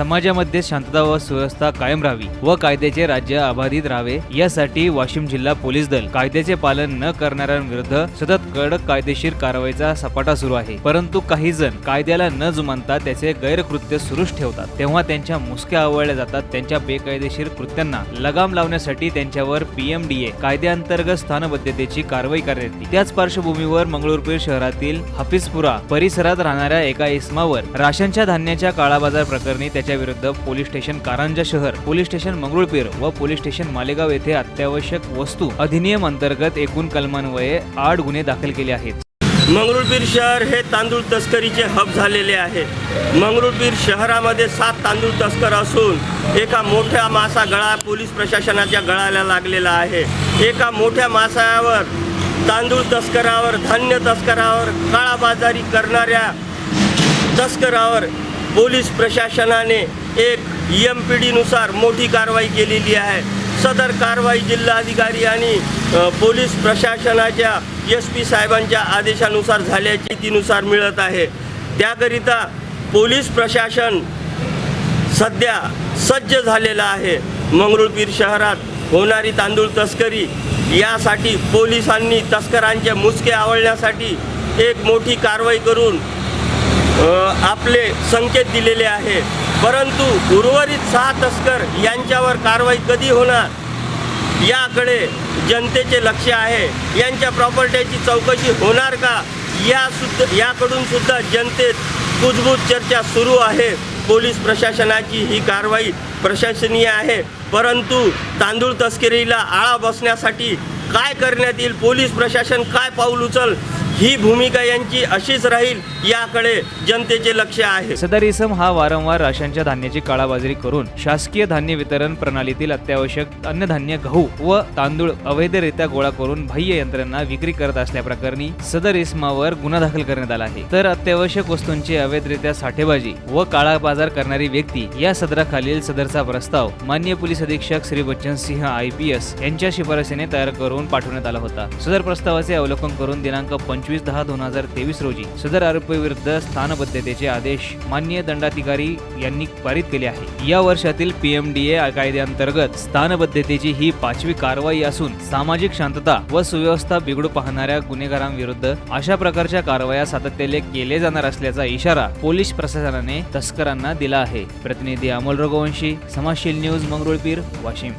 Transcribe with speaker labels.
Speaker 1: समाजामध्ये शांतता व सुव्यवस्था कायम राहावी व कायद्याचे राज्य अबाधित राहावे यासाठी वाशिम जिल्हा पोलीस दल कायद्याचे पालन न करणाऱ्यांविरुद्ध सतत कडक कायदेशीर कारवाईचा सपाटा सुरू आहे. परंतु काही जण कायद्याला न जुमानता त्याचे गैरकृत्य सुरूच ठेवतात. तेव्हा त्यांच्या मुसक्या आवळल्या जातात. त्यांच्या बेकायदेशीर कृत्यांना लगाम लावण्यासाठी त्यांच्यावर पीएमडीए कायद्याअंतर्गत स्थानबद्धतेची कारवाई करण्यात येते. त्याच पार्श्वभूमीवर मंगळूरपीर शहरातील हफिजपुरा परिसरात राहणाऱ्या एका इस्मावर राशनच्या धान्याच्या काळाबाजार प्रकरणी त्याच्या विरुद्ध पोलीस स्टेशन कारंजा शहर पोलीस स्टेशन मंगरुळपीर व पोलीस स्टेशन मालेगाव येथे अत्यावश्यक वस्तू अधिनियम अंतर्गत एकूण कलमान्वये आठ गुन्हे दाखल केले आहेत.
Speaker 2: मंगरुळपीर शहर हे तांदूळ तस्करीचे हब झालेले आहे. मंगरुळपीर शहरामध्ये सात तांदूळ तस्कर असून एका मोठ्या मासा गळा पोलीस प्रशासनाच्या गळाला लागलेला आहे. एका मोठ्या मासावर तांदूळ तस्करावर धान्य तस्करावर काळाबाजारी करणाऱ्या तस्करावर पोलीस प्रशासनाने एक एम पी डीनुसार मोठी कारवाई केलेली आहे. सदर कारवाई जिल्हाधिकारी आणि पोलीस प्रशासनाच्या एस पी साहेबांच्या आदेशानुसार झाल्याची तीनुसार मिळत आहे. त्याकरिता पोलीस प्रशासन सध्या सज्ज झालेलं आहे. मंगरुळपीर शहरात होणारी तांदूळ तस्करी यासाठी पोलिसांनी तस्करांचे मुसके आवळण्यासाठी एक मोठी कारवाई करून आपले संकेत दिलेले आहे. परंतु उर्वरित सहा तस्कर यांच्यावर कारवाई कधी होणार? याकडे जनतेचे लक्ष आहे. यांच्या प्रॉपर्टीची चौकशी होणार का? या सुद्धा याकडून सुद्धा जनतेत कुजबूज चर्चा सुरू आहे. पोलीस प्रशासनाची ही कारवाई प्रशंसनीय आहे. परंतु तांदूळ तस्करीला आळा बसण्यासाठी काय करण्यात येईल? पोलीस प्रशासन काय पाऊल उचल? ही भूमिका यांची अशीच राहील याकडे जनतेचे लक्ष आहे.
Speaker 1: सदर इसम हा वारंवार राशनच्या धान्याची काळाबाजारी करून शासकीय धान्य वितरण प्रणालीतील अत्यावश्यक अन्नधान्य गहू व तांदूळ अवैधरित्या गोळा करून बाह्य यंत्रणा विक्री करत असल्याप्रकरणी सदर इसमावर गुन्हा दाखल करण्यात आला आहे. तर अत्यावश्यक वस्तूंची अवैधरित्या साठेबाजी व काळा बाजार करणारी व्यक्ती या सदराखालील सदरचा प्रस्ताव मान्य पोलीस अधीक्षक Shri Bachchan Singh I P S यांच्या शिफारसीने तयार करून पाठवण्यात आला होता. सदर प्रस्तावाचे अवलोकन करून दिनांक पंचवीस दहा दोन हजार तेवीस रोजी सदर आरोपीविरुद्ध स्थानबद्धतेचे आदेश मान्य दंडाधिकारी यांनी पारित केले आहे. या वर्षातील पीएमडीए कायद्याअंतर्गत स्थानबद्धतेची ही पाचवी कारवाई असून सामाजिक शांतता व सुव्यवस्था बिघडू पाहणाऱ्या गुन्हेगारांविरुद्ध अशा प्रकारच्या कारवाया सातत्याने केले जाणार असल्याचा इशारा पोलीस प्रशासनाने तस्करांना दिला आहे. प्रतिनिधी अमोल रघुवंशी समाजशील न्यूज मंगरुळपीर वाशिम.